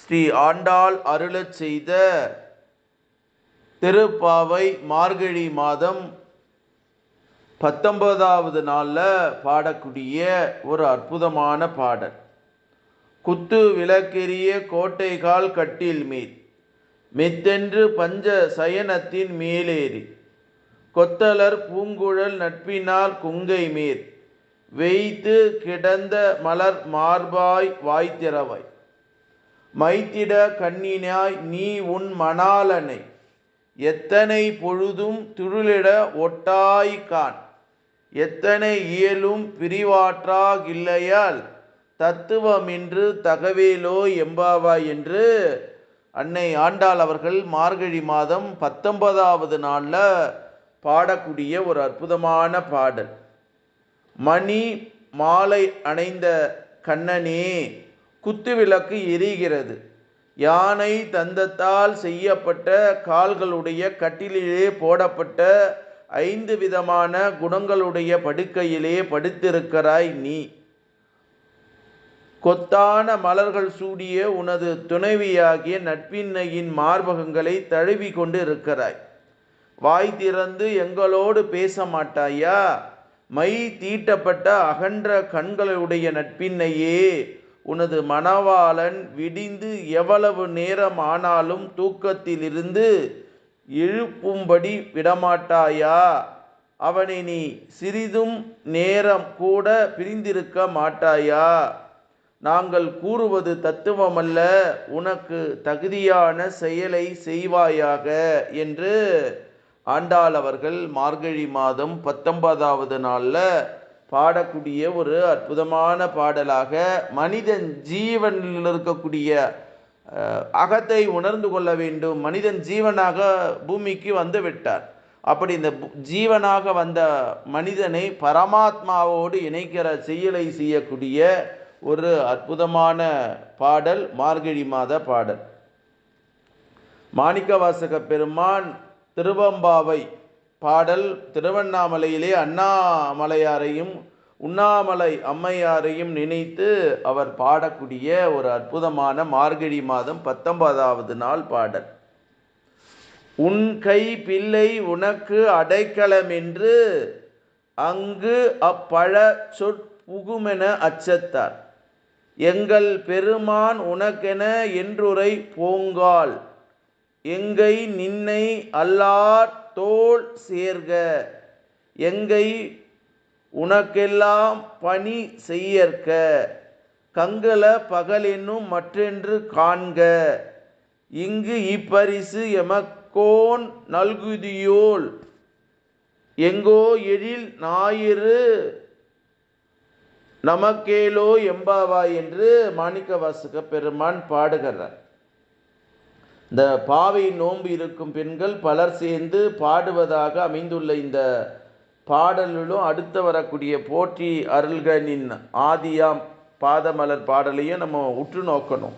ஸ்ரீ ஆண்டாள் அருளச் செய்த திருப்பாவை மார்கழி மாதம் பத்தொன்பதாவது நாளில் பாடக்கூடிய ஒரு அற்புதமான பாடல். குத்து விளக்கெரிய கோட்டைகால் கட்டில் மேல் மெத்தென்று பஞ்ச சயனத்தின் மேலேறி கொத்தலர் பூங்குழல் நட்பினால் குங்கை மேற் வெய்த்து கிடந்த மலர் மார்பாய் வாய்த்திறவாய் மைத்திட கண்ணினாய் நீ உன் மணாலனை எத்தனை பொழுதும் துருளிட ஒட்டாய்கான் எத்தனை இயலும் பிரிவாற்றாகில்லையால். தத்துவமின்று தகவேலோ எம்பாவாய் என்று அன்னை ஆண்டாள் அவர்கள் மார்கழி மாதம் பத்தொன்பதாவது நாளில் பாடக்கூடிய ஒரு அற்புதமான பாடல். மணி மாலை அணைந்த கண்ணனே குத்துவிளக்கு எரிகிறது. யானை தந்தத்தால் செய்யப்பட்ட கால்களுடைய கட்டிலே போடப்பட்ட ஐந்து விதமான குணங்களுடைய படுக்கையிலே படுத்திருக்கிறாய் நீ. கொத்தான மலர்கள் சூடிய உனது துணைவியாகிய நட்பின்னையின் மார்பகங்களை தழுவி கொண்டு இருக்கிறாய் வாய் திறந்து எங்களோடு பேச மாட்டாயா? மை தீட்டப்பட்ட அகன்ற கண்களுடைய நட்பின்னையே உனது மணவாளன் விடிந்து எவ்வளவு நேரம் ஆனாலும் தூக்கத்திலிருந்து எழுப்பும்படி விடமாட்டாயா? அவனை நீ சிறிதும் நேரம் கூட பிரிந்திருக்க மாட்டாயா? நாங்கள் கூறுவது தத்துவமல்ல உனக்கு தகுதியான செயலை செய்வாயாக என்று ஆண்டாள் அவர்கள் மார்கழி மாதம் பத்தொன்பதாவது நாளில் பாடக்கூடிய ஒரு அற்புதமான பாடலாக மனிதன் ஜீவனில் இருக்கக்கூடிய அகத்தை உணர்ந்து கொள்ள வேண்டும். மனிதன் ஜீவனாக பூமிக்கு வந்து விட்டார். அப்படி இந்த ஜீவனாக வந்த மனிதனை பரமாத்மாவோடு இணைக்கிற செயலை செய்யக்கூடிய ஒரு அற்புதமான பாடல் மார்கழி மாத பாடல். மாணிக்கவாசக பெருமான் திருவம்பாவை பாடல் திருவண்ணாமலையிலே அண்ணாமலையாரையும் உண்ணாமலை அம்மையாரையும் நினைத்து அவர் பாடக்கூடிய ஒரு அற்புதமான மார்கழி மாதம் பத்தொன்பதாவது நாள் பாடல். உன் கை பிள்ளை உனக்கு அடைக்கலம் என்று அங்கு அப்பழ சொற்புகுமென அச்சத்தார். எங்கள் பெருமான் உனக்கென என்றுரை போங்கால். எங்கை நின்னை அல்லார் தோல் சேர்க. எங்கை உனக்கெல்லாம் பணி செய்யற்க. கங்கல பகலென்னும் மற்றென்று காண்க. இங்கு இப்பரிசு எமக்கோன் நல்குதியோல். எங்கோ எழில் ஞாயிறு நமக்கேலோ எம்பாவா என்று மாணிக்கவாசக பெருமான் பாடுகிறார். இந்த பாவை நோன்பு இருக்கும் பெண்கள் பலர் சேர்ந்து பாடுவதாக அமைந்துள்ள இந்த பாடலிலும் அடுத்து வரக்கூடிய போற்றி அருள்கனின் ஆதியாம் பாதமலர் பாடலையும் நம்ம உற்று நோக்கணும்.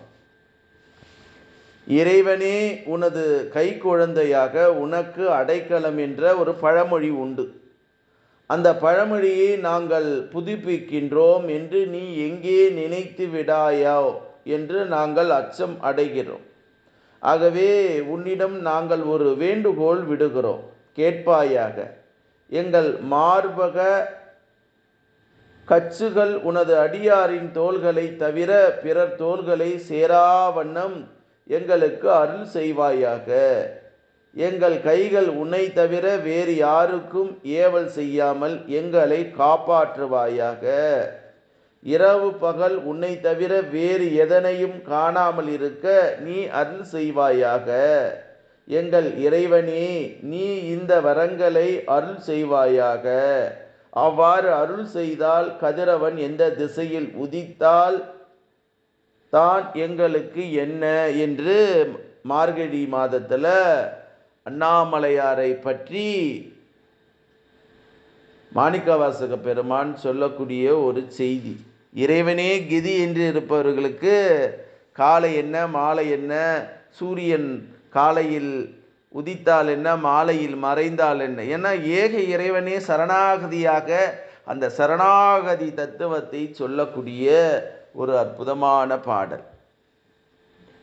இறைவனே உனது கை குழந்தையாக உனக்கு அடைக்கலம் என்ற ஒரு பழமொழி உண்டு. அந்த பழமொழியை நாங்கள் புதுப்பிக்கின்றோம் என்று நீ எங்கே நினைத்து விடாயோ என்று நாங்கள் அச்சம் அடைகிறோம். ஆகவே உன்னிடம் நாங்கள் ஒரு வேண்டுகோள் விடுகிறோம். கேட்பாயாக எங்கள் மார்பக கச்சுகள் உனது அடியாரின் தோள்களை தவிர பிறர் தோள்களை சேரா வண்ணம் எங்களுக்கு அருள் செய்வாயாக. எங்கள் கைகள் உன்னை தவிர வேறு யாருக்கும் ஏவல் செய்யாமல் எங்களை காப்பாற்றுவாயாக. இரவு பகல் உன்னை தவிர வேறு எதனையும் காணாமல் இருக்க நீ அருள் செய்வாயாக. எங்கள் இறைவனே நீ இந்த வரங்களை அருள் செய்வாயாக. அவ்வாறு அருள் செய்தால் கதிரவன் எந்த திசையில் உதித்தால் தான் எங்களுக்கு என்ன என்று மார்கழி மாதத்தில் அண்ணாமலையாரை பற்றி மாணிக்கவாசக பெருமான் சொல்லக்கூடிய ஒரு செய்தி. இறைவனே கிதி என்று இருப்பவர்களுக்கு காலை என்ன மாலை என்ன சூரியன் காலையில் உதித்தால் என்ன மாலையில் மறைந்தால் என்ன? ஏன்னா ஏக இறைவனே சரணாகதியாக அந்த சரணாகதி தத்துவத்தை சொல்லக்கூடிய ஒரு அற்புதமான பாடல்.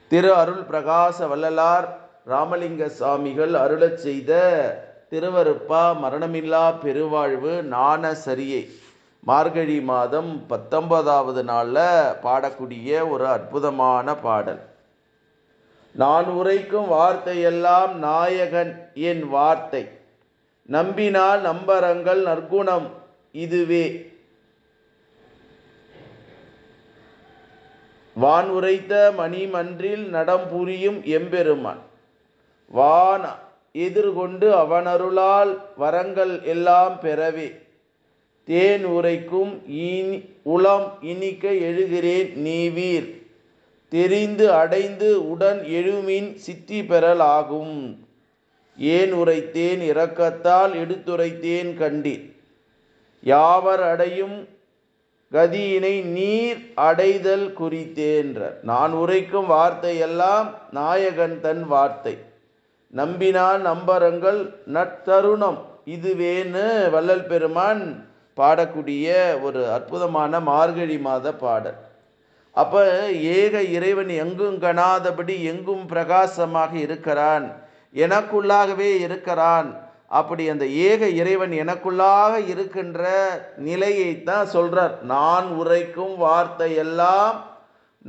திரு அருள் பிரகாச வள்ளலார் ராமலிங்க சுவாமிகள் அருளச் செய்த திருவருப்பா மரணமில்லா பெருவாழ்வு நாண சரியை. மார்கழி மாதம் பத்தொன்பதாவது நாளில் பாடக்கூடிய ஒரு அற்புதமான பாடல். நான் உரைக்கும் வார்த்தையெல்லாம் நாயகன் என் வார்த்தை. நம்பினால் நம்பரங்கள் நற்குணம் இதுவே. வான் உரைத்த மணிமன்றில் நடம் புரியும் எம்பெருமான். வான் எதிர்கொண்டு அவனருளால் வரங்கள் எல்லாம் பெறவே. தேன் உரைக்கும் இனி உளம் இனிக்க எழுகிறேன் நீவீர். தெரிந்து அடைந்து உடன் எழுமின் சித்தி பெறல் ஆகும் ஏன் உரைத்தேன் இரக்கத்தால் எடுத்துரைத்தேன் கண்டீர். யாவர் அடையும் கதியினை நீர் அடைதல் குறித்தேன்ற. நான் உரைக்கும் வார்த்தையெல்லாம் நாயகன் தன் வார்த்தை. நம்பினான் நம்பரங்கள் நற்தருணம். இதுவேன்னு வள்ளல் பெருமான் பாடக்கூடிய ஒரு அற்புதமான மார்கழி மாத பாடல். அப்போ ஏக இறைவன் எங்கும் கணாதபடி எங்கும் பிரகாசமாக இருக்கிறான் எனக்குள்ளாகவே இருக்கிறான். அப்படி அந்த ஏக இறைவன் எனக்குள்ளாக இருக்கின்ற நிலையை தான் சொல்கிறார் நான் உரைக்கும் வார்த்தை எல்லாம்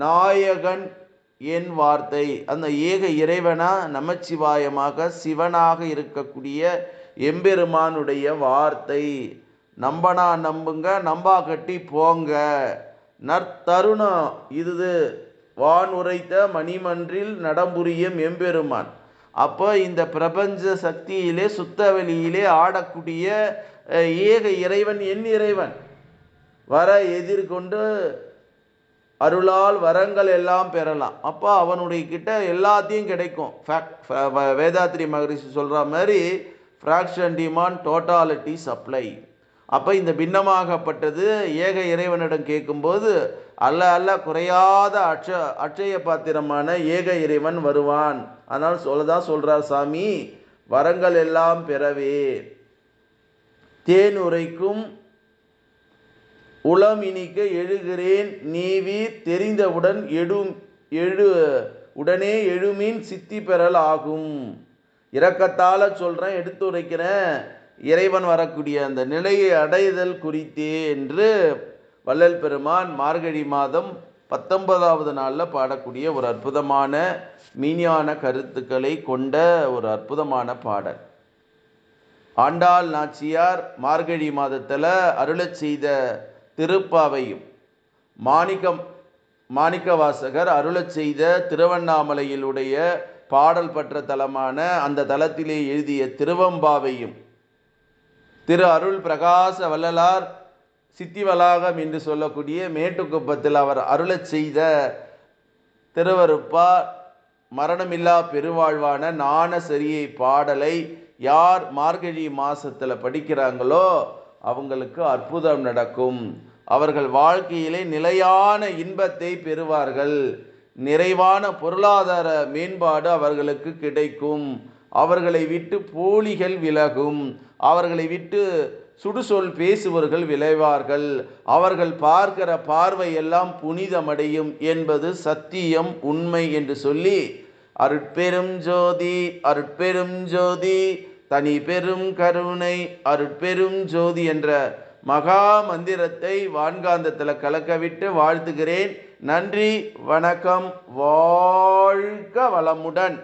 நாயகன் என் வார்த்தை. அந்த ஏக இறைவனா நமச்சிவாயமாக சிவனாக இருக்கக்கூடிய எம்பெருமானுடைய வார்த்தை. நம்பனா நம்புங்க நம்பா கட்டி போங்க. நற்தருணம் இது வான் உரைத்த மணிமன்றில் நடம்புரியும் எம்பெருமான். அப்போ இந்த பிரபஞ்ச சக்தியிலே சுத்தவெளியிலே ஆடக்கூடிய ஏக இறைவன் என் இறைவன். வர எதிர்கொண்டு அருளால் வரங்கள் எல்லாம் பெறலாம். அப்போ அவனுடைய கிட்ட எல்லாத்தையும் கிடைக்கும். வேதாத்ரி மகரிஷி சொல்கிற மாதிரி ஃப்ராக்ஷன் டிமாண்ட் டோட்டாலிட்டி சப்ளை அப்போ இந்த பின்னமாகப்பட்டது ஏக இறைவனிடம் கேட்கும்போது அல்ல அல்ல குறையாத அட்ச அட்சய பாத்திரமான ஏக இறைவன் வருவான். அதனால் சொல்லதான் சொல்கிறார் சாமி வரங்கள் எல்லாம் பெறவே. தேன் உரைக்கும் உளம் இனிக்க எழுகிறேன் நீவி தெரிந்தவுடன் எழும் எழு உடனே எழுமீன் சித்தி பெறல் ஆகும் இறக்கத்தால் சொல்கிறேன் எடுத்து உரைக்கிறேன் இறைவன் வரக்கூடிய அந்த நிலையை அடைதல் குறித்தே என்று வள்ளல் பெருமான் மார்கழி மாதம் பத்தொன்பதாவது நாளில் பாடக்கூடிய ஒரு அற்புதமான மீனியான கருத்துக்களை கொண்ட ஒரு அற்புதமான பாடல். ஆண்டாள் நாச்சியார் மார்கழி மாதத்தில் அருளச் செய்த திருப்பாவையும் மாணிக்கம் மாணிக்க வாசகர் அருளச் செய்த திருவண்ணாமலையிலுடைய பாடல் பெற்ற தலமான அந்த தலத்திலே எழுதிய திருவம்பாவையும் திரு அருள் பிரகாச வள்ளலார் சித்திவளாகம் என்று சொல்லக்கூடிய மேட்டுக்குப்பத்தில் அவர் அருளச் செய்த திருவருப்பா மரணமில்லா பெருவாழ்வான நாண சரியை பாடலை யார் மார்கழி மாசத்தில் படிக்கிறாங்களோ அவங்களுக்கு அற்புதம் நடக்கும். அவர்கள் வாழ்க்கையிலே நிலையான இன்பத்தை பெறுவார்கள். நிறைவான பொருளாதார மேம்பாடு அவர்களுக்கு கிடைக்கும். அவர்களை விட்டு போலிகள் விலகும். அவர்களை விட்டு சுடுசொல் பேசுவர்கள் விளைவார்கள். அவர்கள் பார்க்கிற பார்வை எல்லாம் புனிதமடையும் என்பது சத்தியம் உண்மை என்று சொல்லி அருட்பெரும் ஜோதி அருட்பெரும் ஜோதி தனி பெரும் கருணை அருட்பெரும் ஜோதி என்ற மகா மந்திரத்தை வான்காந்தத்தில் கலக்கவிட்டு வாழ்த்துகிறேன். நன்றி வணக்கம் வாழ்க வளமுடன்.